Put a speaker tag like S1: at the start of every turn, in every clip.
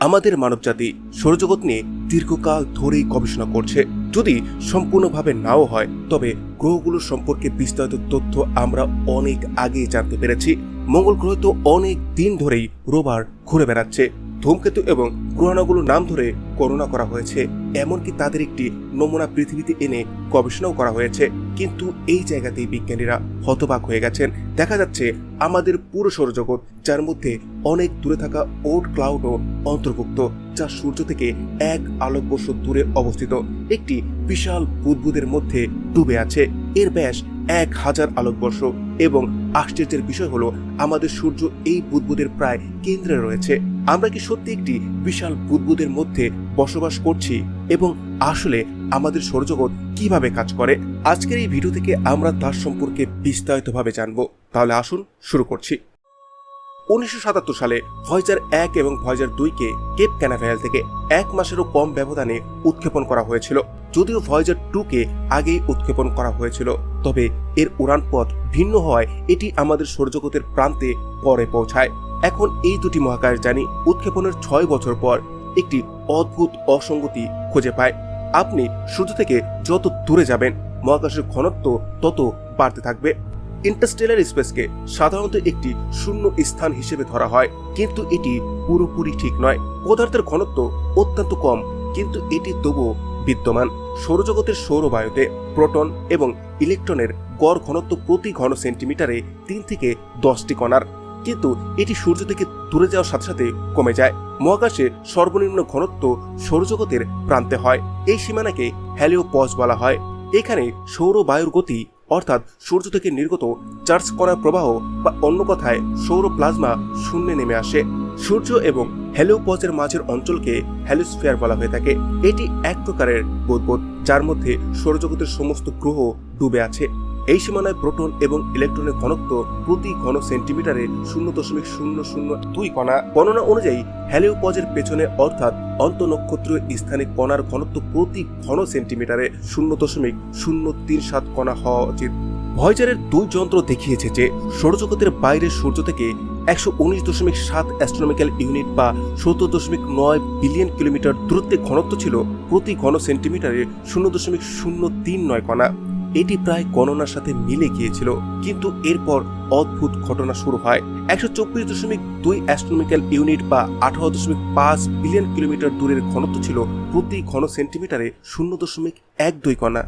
S1: আমাদের মানবজাতি সৌরজগৎ নিয়ে দীর্ঘকাল ধরেই গবেষণা করছে। যদি সম্পূর্ণভাবে নাও হয়, তবে গ্রহগুলো সম্পর্কে বিস্তারিত তথ্য আমরা অনেক আগে জানতে পেরেছি। মঙ্গল গ্রহ তো অনেক দিন ধরেই রোবার ঘুরে বেড়াচ্ছে। ধূমকেতু এবং গ্রহাণুগুলোর নাম ধরে গণনা করা হয়েছে। এমনকি তাদের একটি নমুনা পৃথিবীতে এনে গবেষণাও করা হয়েছে। কিন্তু এই জায়গাতেই বিজ্ঞানীরা হতবাক হয়ে গেছেন। দেখা যাচ্ছে আমাদের পুরো সৌরজগৎ, যার মধ্যে অনেক দূরে থাকা ওট ক্লাউডও অন্তর্ভুক্ত, যা সূর্য থেকে এক আলোকবর্ষ দূরে অবস্থিত। একটি বিশাল বুদবুদের মধ্যে ডুবে আছে। এর ব্যাস এক হাজার আলোকবর্ষ এবং আশ্চর্যের বিষয় হলো, আমাদের সূর্য এই বুদবুদের প্রায় কেন্দ্রে রয়েছে। আমরা কি সত্যি একটি বিশাল বুদবুদের মধ্যে বসবাস করছি? এবং আসলে আমাদের সৌরজগৎ কীভাবে কাজ করে? আজকের এই ভিডিও থেকে আমরা তার সম্পর্কে বিস্তারিতভাবে জানব। তাহলে আসুন শুরু করছি। উনিশশো সাতাত্তর সালে ভয়েজার এক এবং ভয়েজার দুইকে কেপ ক্যানাভেল থেকে এক মাসেরও কম ব্যবধানে উৎক্ষেপণ করা হয়েছিল। যদিও ভয়েজার টুকে আগেই উৎক্ষেপণ করা হয়েছিল। তবে এর উড়ান পথ ভিন্ন হওয়ায় এটি আমাদের সৌরজগতের প্রান্তে পরে পৌঁছায়। এখন এই দুটি মহাকাশযানী উৎক্ষেপণের ছয় বছর পর একটি অদ্ভুত অসঙ্গতি খুঁজে পায়। আপনি সূর্য থেকে যত দূরে যাবেন, মহাকাশের ঘনত্ব তত বাড়তে থাকবে। ইন্টারস্টেলার স্পেসকে সাধারণত একটি শূন্য স্থান হিসেবে ধরা হয়, কিন্তু এটি পুরোপুরি ঠিক নয়। পদার্থের ঘনত্ব অত্যন্ত কম, কিন্তু এটি তবুও বিদ্যমান। সৌরজগতের সৌরবায়ুতে প্রোটন এবং ইলেকট্রনের গড় ঘনত্ব প্রতি ঘন সেন্টিমিটারে তিন থেকে দশটি কণার। কিন্তু এটি সূর্য থেকে দূরে যাওয়ার সাথে সাথে কমে যায়। মহাকাশে সর্বনিম্ন ঘনত্ব সৌরজগতের প্রান্তে হয়। এই সীমানাকে হ্যালিওপজ বলা হয়। এখানে সৌর বায়ুর গতি, অর্থাৎ সূর্য থেকে নির্গত চার্জ করা প্রবাহ বা অন্য কথায় সৌর প্লাজমা শূন্যে নেমে আসে। সূর্য এবং হ্যালিওপজের মাঝের অঞ্চলকে হ্যালোস্ফিয়ার বলা হয়ে থাকে। এটি এক প্রকারের বুদবুদ যার মধ্যে সৌরজগতের সমস্ত গ্রহ ডুবে আছে। এই সীমানায় প্রোটন এবং ইলেকট্রনের ঘনত্ব প্রতি ঘন সেন্টিমিটারে শূন্য দশমিক শূন্য শূন্য দুই কণা। গণনা অনুযায়ী হ্যালিওপজের পেছনে অর্থাৎ অন্তনক্ষত্রীয় স্থানে কণার ঘনত্ব প্রতি ঘন সেন্টিমিটারে শূন্য দশমিক শূন্য তিন সাত কণা হওয়া উচিত। ভয়েজারের দুই যন্ত্র দেখিয়েছে যে, সৌরজগতের বাইরে সূর্য থেকে একশো উনিশ দশমিক সাত অ্যাস্ট্রোনমিক্যাল ইউনিট বা সত্তর দশমিক নয় বিলিয়ন কিলোমিটার দূরত্বে ঘনত্ব ছিল প্রতি ঘন সেন্টিমিটারে শূন্য দশমিক শূন্য তিন নয় কণা। এটি প্রায় গণনার সাথে মিলে গিয়েছিল, কিন্তু এরপর অদ্ভুত ঘটনা শুরু হয়। একশো চব্বিশ দশমিক দুই অ্যাস্ট্রোনমিক্যাল ইউনিট বা আঠারো দশমিক পাঁচ বিলিয়ন কিলোমিটার দূরের ঘনত্ব ছিল প্রতি ঘন সেন্টিমিটারে শূন্য দশমিক এক দুই কণা।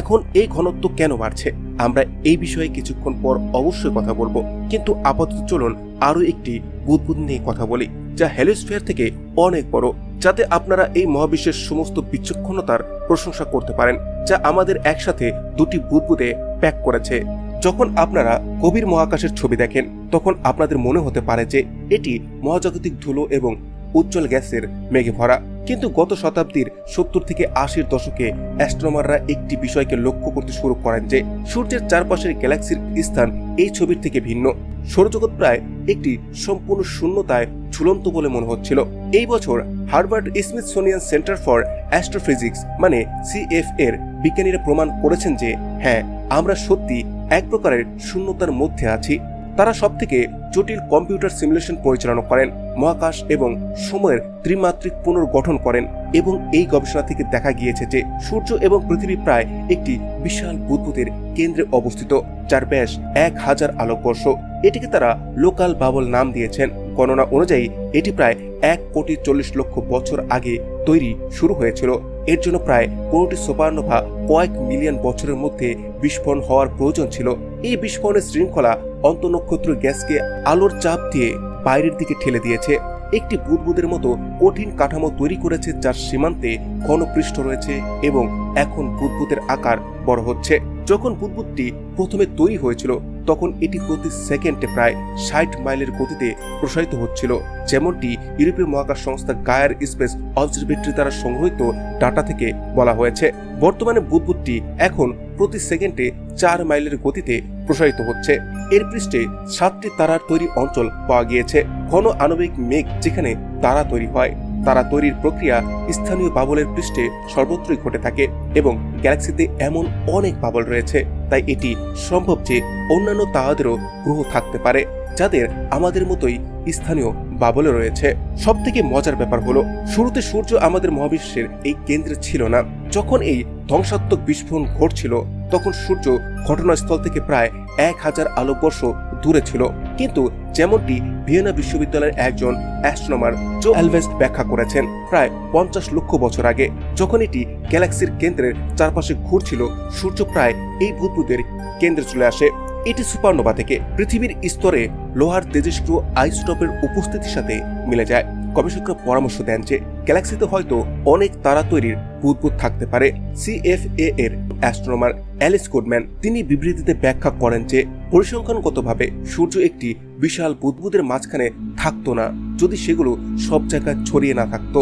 S1: এখন এই ঘনত্ব কেন বাড়ছে? আমরা এই বিষয়ে কিছুক্ষণ পর অবশ্যই কথা বলব। কিন্তু আপাতত চলুন আরও একটি বুদবুদ নিয়ে কথা বলি, যা হ্যালিওস্ফিয়ার থেকে অনেক বড়, যাতে আপনারা এই মহাবিশ্বের সমস্ত বিচক্ষণতার প্রশংসা করতে পারেন, যা আমাদের একসাথে দুটি বুদবুদে প্যাক করেছে। যখন আপনারা গভীর মহাকাশের ছবি দেখেন, তখন আপনাদের মনে হতে পারে যে এটি মহাজাগতিক ধুলো এবং উজ্জ্বল গ্যাসের মেঘে ভরা। কিন্তু গত শতাব্দীর সত্তর থেকে আশির দশকে অ্যাস্ট্রোমাররা একটি বিষয়কে লক্ষ্য করতে শুরু করেন যে, সূর্যের চারপাশের গ্যালাক্সির স্থান এই ছবির থেকে ভিন্ন। সৌরজগৎ প্রায় একটি সম্পূর্ণ শূন্যতায় ঝুলন্ত বলে মনে হচ্ছিল। এই বছর Harvard Smithsonian centre for astrophysics মানে সিএফ এর বিজ্ঞানীরা প্রমাণ করেছেন যে হ্যাঁ আমরা সত্যি এক প্রকারের শূন্যতার মধ্যে আছি। তারা সবথেকে জটিল কম্পিউটার সিমুলেশন পরিচালনা করেন, মহাকাশ এবং সময়ের ত্রিমাত্রিক পুনর্গঠন করেন এবং এই গবেষণা থেকে দেখা গিয়েছে যে সূর্য এবং পৃথিবী প্রায় একটি বিশাল বুদবুদের কেন্দ্রে অবস্থিত, যার ব্যাস এক হাজার আলোকবর্ষ। এটিকে তারা লোকাল বাবল নাম দিয়েছেন। গণনা অনুযায়ী, এটি প্রায় এক কোটি চল্লিশ লক্ষ বছর আগে তৈরি শুরু হয়েছিল। এর জন্য প্রায় কোটি সোপারনোভা কয়েক মিলিয়ন বছরের মধ্যে বিস্ফোরণ হওয়ার প্রয়োজন ছিল। এই বিস্ফোরণের শৃঙ্খলা অন্তনক্ষত্র গ্যাসকে আলোর চাপ দিয়ে বাইরের দিকে ঠেলে দিয়েছে। একটি বুদবুদের মতো কঠিন কাঠামো তৈরি করেছে যার সীমান্তে ঘনপৃষ্ঠ রয়েছে এবং এখন বুদবুদের আকার বড় হচ্ছে। যখন বুদবুদটি প্রথমে তৈরি হয়েছিল তখন এটি প্রতি সেকেন্ডে প্রায় ষাট মাইলের গতিতে প্রসারিত হচ্ছিল। যেমনটি ইউরোপীয় মহাকাশ সংস্থা গায়ার স্পেস অবজারভেটরি দ্বারা সংগ্রহিত ডাটা থেকে বলা হয়েছে। বর্তমানে বুদবুদটি এখন প্রতি সেকেন্ডে চার মাইলের গতিতে প্রসারিত হচ্ছে। এর পৃষ্ঠে সাতটি তারার তৈরি অঞ্চল পাওয়া গিয়েছে। ঘন আণবিক মেঘ যেখানে তারা তৈরি হয়। তারা তৈরির প্রক্রিয়া স্থানীয় বাবলের পৃষ্ঠে সর্বত্রই ঘটে থাকে এবং গ্যালাক্সিতে এমন অনেক বাবল রয়েছে, তাই এটি সম্ভব যে অন্যান্য তারাদেরও গ্রহ থাকতে পারে, যাদের আমাদের মতোই স্থানীয় বাবলে রয়েছে। সব থেকে মজার ব্যাপার হলো, শুরুতে সূর্য আমাদের মহাবিশ্বের এই কেন্দ্রে ছিল না। যখন এই ধ্বংসাত্মক বিস্ফোরণ ঘটছিল, তখন সূর্য ঘটনাস্থল থেকে প্রায় এক হাজার আলোকবর্ষ দূরে ছিল। কিন্তু যেমনটি ভিয়েনা বিশ্ববিদ্যালয়ের একজন অ্যাস্ট্রোনমার জো অ্যালভেস্ট ব্যাখ্যা করেছেন, প্রায় পঞ্চাশ লক্ষ বছর আগে যখন এটি গ্যালাক্সির কেন্দ্রের চারপাশে ঘুরছিল, সূর্য প্রায় এই বুদবুদের কেন্দ্রে চলে আসে। এটি সুপারনোভা থেকে পৃথিবীর স্তরে লোহার তেজস্ক্রিয় আইসোটপের উপস্থিতির সাথে মিলে যায়। গবেষকরা পরামর্শ দেন যে গ্যালাক্সিতে হয়তো অনেক তারা তৈরির বুদবুদ থাকতে পারে। সিএফএ এর অ্যাস্ট্রোনমার অ্যালিস গুডম্যান তিনি বিবৃতিতে ব্যাখ্যা করেন যে পরিসংখ্যানগতভাবে সূর্য একটি বিশাল বুদবুদের মাঝখানে থাকতো না, যদি সেগুলো সব জায়গায় ছড়িয়ে না থাকতো।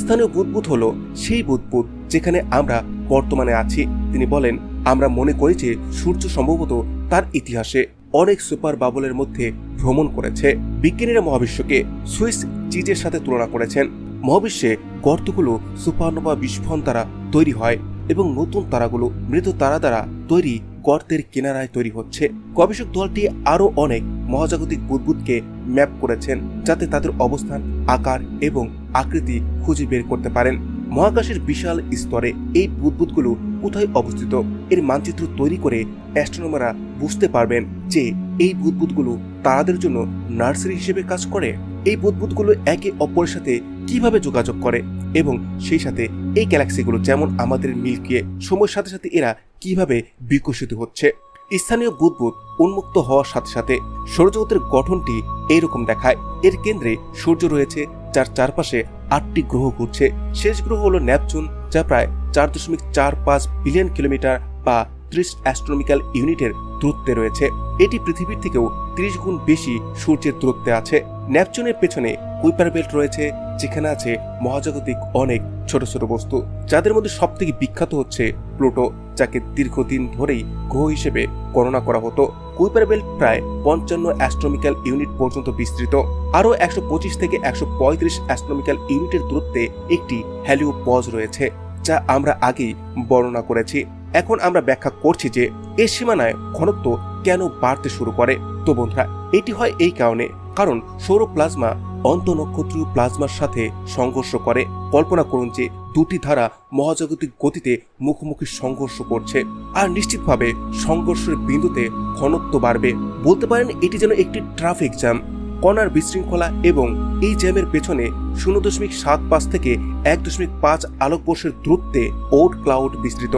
S1: স্থানীয় বুদবুদ হলো সেই বুদবুদ যেখানে আমরা বর্তমানে আছি। তিনি বলেন, আমরা মনে করি যে সূর্য সম্ভবত তার ইতিহাসে অনেক সুপার বাবলের মধ্যে ভ্রমণ করেছে। বিজ্ঞানীরা মহাবিশ্বকে সুইস চিজের সাথে তুলনা করেছেন। মহাবিশ্বে গর্তগুলো সুপারনোভা বিস্ফোরণ দ্বারা তৈরি হয়। এবং নতুন তারাগুলো মৃত তারা দ্বারা তৈরি গর্তের কিনারায় তৈরি হচ্ছে। গবেষক দলটি আরও অনেক মহাজাগতিক বুদবুদকে ম্যাপ করেছেন যাতে তাদের অবস্থান, আকার এবং আকৃতি খুঁজে বের করতে পারেন। মহাকাশের বিশাল স্তরে এই বুদবুদগুলো কোথায় অবস্থিত? এর মানচিত্র তৈরি করে অ্যাস্ট্রোনমাররা বুঝতে পারবেন যে এই বুদবুদগুলো তারাদের জন্য নার্সারি হিসেবে কাজ করে। এই বুদবুদগুলো একে অপরের সাথে কীভাবে যোগাযোগ করে? এবং সেই সাথে এই গ্যালাক্সিগুলো যেমন আমাদের মিল্কিয়ে, সময়ের সাথে সাথে এরা কীভাবে বিকশিত হচ্ছে? স্থানীয় বুদবুদ উন্মুক্ত হওয়ার সাথে সাথে সৌরজগতের গঠনটি এইরকম দেখায়। এর কেন্দ্রে সূর্য রয়েছে, যার চারপাশে আটটি গ্রহ ঘুরছে। শেষ গ্রহ হলো ন্যাপচুন যা প্রায় চার দশমিক চার পাঁচ বিলিয়ন কিলোমিটার বা ত্রিশ অ্যাস্ট্রোনমিক্যাল ইউনিটের দূরত্বে রয়েছে। এটি পৃথিবীর থেকেও ত্রিশ গুণ বেশি সূর্যের দূরত্বে আছে। ন্যাপচুনের পেছনে কুইপার বেল্ট রয়েছে, যেখানে আছে মহাজাগতিক অনেক ছোট ছোট বস্তু। যাদের মধ্যে সব থেকে বিখ্যাত হচ্ছে প্লুটো, যাকে দীর্ঘদিন ধরেই গ্রহ হিসেবে গণনা করা হতো। কুইপার বেল্ট প্রায় পঞ্চান্ন অ্যাস্ট্রোমিক্যাল ইউনিট পর্যন্ত বিস্তৃত। আরও একশো পঁচিশ থেকে একশো পঁয়ত্রিশ অ্যাস্ট্রোমিক্যাল ইউনিটের দূরত্বে একটি হ্যালিও পজ রয়েছে, যা আমরা আগেই বর্ণনা করেছি। এখন আমরা ব্যাখ্যা করছি যে এর সীমানায় ঘনত্ব কেন বাড়তে শুরু করে? তো বন্ধুরা, এটি হয় এই কারণে, কারণ সৌর প্লাজমা অন্ত অন্তনক্ষত্রীয় প্লাজমার সাথে সংঘর্ষ করে। কল্পনা করুন যে দুটি ধারা মহাজাগতিক গতিতে মুখোমুখি সংঘর্ষ করছে, আর নিশ্চিতভাবে সংঘর্ষের বিন্দুতে ঘনত্ব বাড়বে। বলতে পারেন এটি যেন একটি ট্রাফিক জ্যাম, কণার বিশৃঙ্খলা এবং এই জ্যামের পেছনে শূন্য দশমিক সাত পাঁচ থেকে এক দশমিক পাঁচ আলোকবর্ষের দূরত্বে ওট ক্লাউড বিস্তৃত।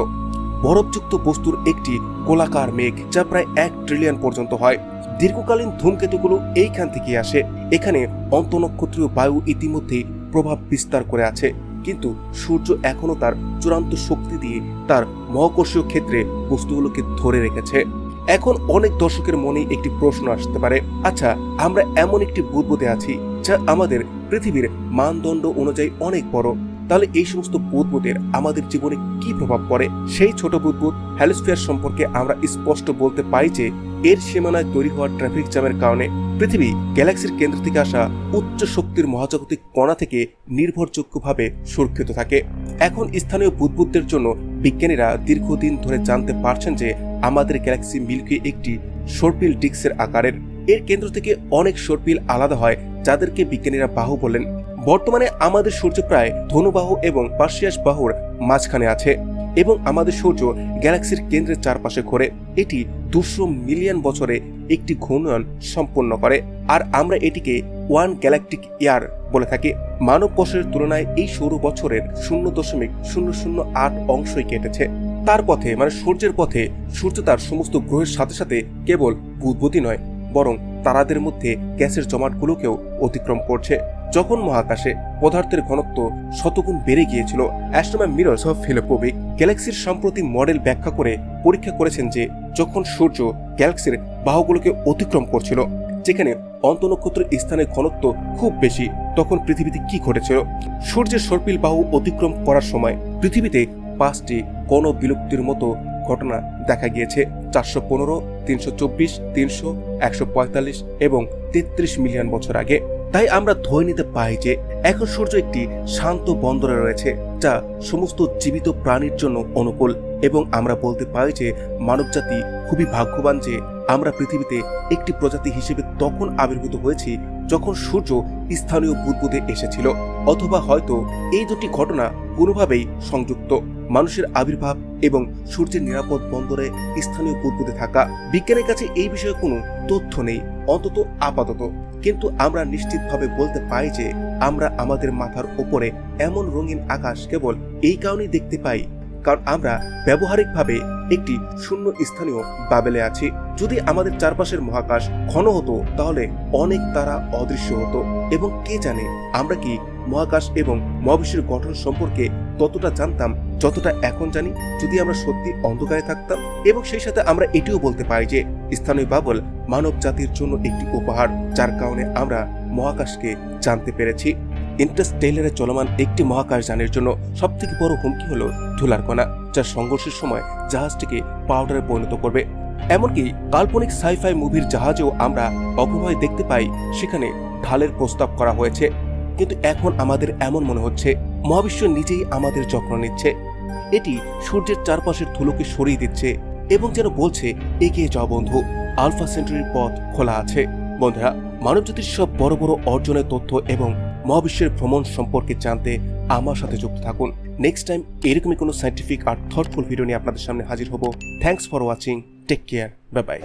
S1: বরফযুক্ত বস্তুর একটি গোলাকার মেঘ যা প্রায় এক ট্রিলিয়ন পর্যন্ত হয়। দীর্ঘকালীন ধূমকেতুগুলো এইখান থেকে আসে। এখানে অন্তনক্ষত্রীয় বায়ু ইতিমধ্যেই প্রভাব বিস্তার করে আছে। কিন্তু সূর্য এখনও তার চূড়ান্ত শক্তি দিয়ে তার মহাকর্ষীয় ক্ষেত্রে বস্তুগুলোকে ধরে রেখেছে। এখন অনেক দর্শকের মনে একটি প্রশ্ন আসতে পারে আচ্ছা আমরা এমন একটি বুদবুদে আছি যা আমাদের পৃথিবীর মানদণ্ড অনুযায়ী অনেক বড়। তাহলে এই সমস্ত বুদবুদের আমাদের জীবনে কি প্রভাব পড়ে? সেই ছোট বুদবুদ হ্যালোস্ফিয়ার সম্পর্কে আমরা স্পষ্ট বলতে পাই যে, এর সীমানায় তৈরি হওয়া ট্রাফিক জ্যামের কারণে পৃথিবী গ্যালাক্সির কেন্দ্র থেকে আসা উচ্চ শক্তির মহাজাগতিক কণা থেকে নির্ভরযোগ্যভাবে সুরক্ষিত থাকে। এখন স্থানীয় বুদবুদদের জন্য বিজ্ঞানীরা দীর্ঘদিন ধরে জানতে পারছেন যে, আমাদের গ্যালাক্সি মিল্কি একটি সর্পিল ডিক্সের আকারের। এর কেন্দ্র থেকে অনেক সর্পিল আলাদা হয়, যাদেরকে বিজ্ঞানীরা বাহু বলেন। বর্তমানে আমাদের সূর্য প্রায় ধনুবাহু এবং পার্সিয়াস বাহুর মাঝখানে আছে এবং আমাদের সূর্য গ্যালাক্সির কেন্দ্রের চারপাশে ঘোরে। এটি দুশো মিলিয়ন বছরে একটি ঘূর্ণয়ন সম্পন্ন করে। আর আমরা এটিকে ওয়ান গ্যালাকটিক ইয়ার বলে থাকি। মানব বছরের তুলনায় এই সৌর বছরের শূন্য দশমিক শূন্য শূন্য আট অংশই কেটেছে। তার পথে মানে সূর্যের পথে, সূর্য তার সমস্ত গ্রহের সাথে সাথে কেবল বুদবুদই নয়, বরং তারাদের মধ্যে গ্যাসের জমাটগুলোকেও অতিক্রম করছে। যখন মহাকাশে পদার্থের ঘনত্ব শতগুণ বেড়ে গিয়েছিল অ্যাস্ট্রোমা মিরস অফ ফিলোপোভিক গ্যালাক্সির সম্প্রতি মডেল ব্যাখ্যা করে পরীক্ষা করেছেন যে, যখন সূর্য গ্যালাক্সির বাহুগুলোকে অতিক্রম করছিল, যেখানে অন্তনক্ষত্রের স্থানের ঘনত্ব খুব বেশি, তখন পৃথিবীতে কি ঘটেছিল? সূর্যের সর্পিল বাহু অতিক্রম করার সময় পৃথিবীতে পাঁচটি গণ বিলুপ্তির মতো ঘটনা দেখা গিয়েছে। চারশো পনেরো, তিনশো চব্বিশ, তিনশো, একশো পঁয়তাল্লিশ এবং তেত্রিশ মিলিয়ন বছর আগে। তাই আমরা ধরে নিতে পাই যে এখন সূর্য একটি শান্ত বন্দরে রয়েছে, যা সমস্ত জীবিত প্রাণীর জন্য অনুকূল এবং আমরা বলতে পারি যে মানবজাতি খুবই ভাগ্যবান যে আমরা পৃথিবীতে একটি প্রজাতি হিসেবে তখন আবির্ভূত হয়েছি যখন সূর্য স্থানীয় বুদবুদে এসেছিল, অথবা হয়তো এই দুটি ঘটনা কোনোভাবেই সংযুক্ত। মানুষের আবির্ভাব এবং সূর্যের নিরাপদ বন্দরে স্থানীয় বুদবুদে থাকা। বিজ্ঞানের কাছে এই বিষয়ে কোনো তথ্য নেই, অন্তত আপাতত। কিন্তু আমরা নিশ্চিতভাবে বলতে পাই যে আমরা আমাদের মাথার ওপরে এমন রঙিন আকাশ কেবল এই কারণেই দেখতে পাই, কারণ আমরা ব্যবহারিকভাবে একটি শূন্য স্থানীয় বাবেলে আছি। যদি আমাদের চারপাশের মহাকাশ ঘন হতো, তাহলে অনেক তারা অদৃশ্য হতো এবং কে জানে আমরা কি মহাকাশ এবং মহাবিশ্বের গঠন সম্পর্কে ততটা জানতাম, যতটা এখন জানি। যদি আমরা সত্যি অন্ধকারে থাকতাম এবং সেই সাথে আমরা এটিও বলতে পারি যে স্থানীয় বাবল মানব জাতির জন্য একটি উপহার, যার কারণে আমরা মহাকাশকে জানতে পেরেছি। ইন্টারস্টেলারে চলমান একটি মহাকাশযানের জন্য সবথেকে বড় হুমকি হলো ধুলার কণা যা সংঘর্ষের সময় জাহাজটিকে পাউডারে পরিণত করবে। এমনকি কাল্পনিক সাইফাই মুভির জাহাজেও আমরা অগ্রভাবে দেখতে পাই, সেখানে ঢালের প্রস্তাব করা হয়েছে। কিন্তু এখন আমাদের এমন মনে হচ্ছে, মহাবিশ্ব নিজেই আমাদের যত্ন নিচ্ছে। এটি সূর্যের চারপাশের ধুলোকে সরিয়ে দিচ্ছে। এবং যেন বলছে, এগিয়ে যাও বন্ধু, আলফা সেন্টুরির পথ খোলা আছে। বন্ধুরা, মানবজাতির সব বড় বড় অর্জনের তথ্য এবং মহাবিশ্বের ভ্রমণ সম্পর্কে জানতে আমার সাথে যুক্ত থাকুন। নেক্সট টাইম এরকমই কোনো সাইন্টিফিক আর থটফুল ভিডিও নিয়ে আপনাদের সামনে হাজির হব। Thanks for watching take care bye bye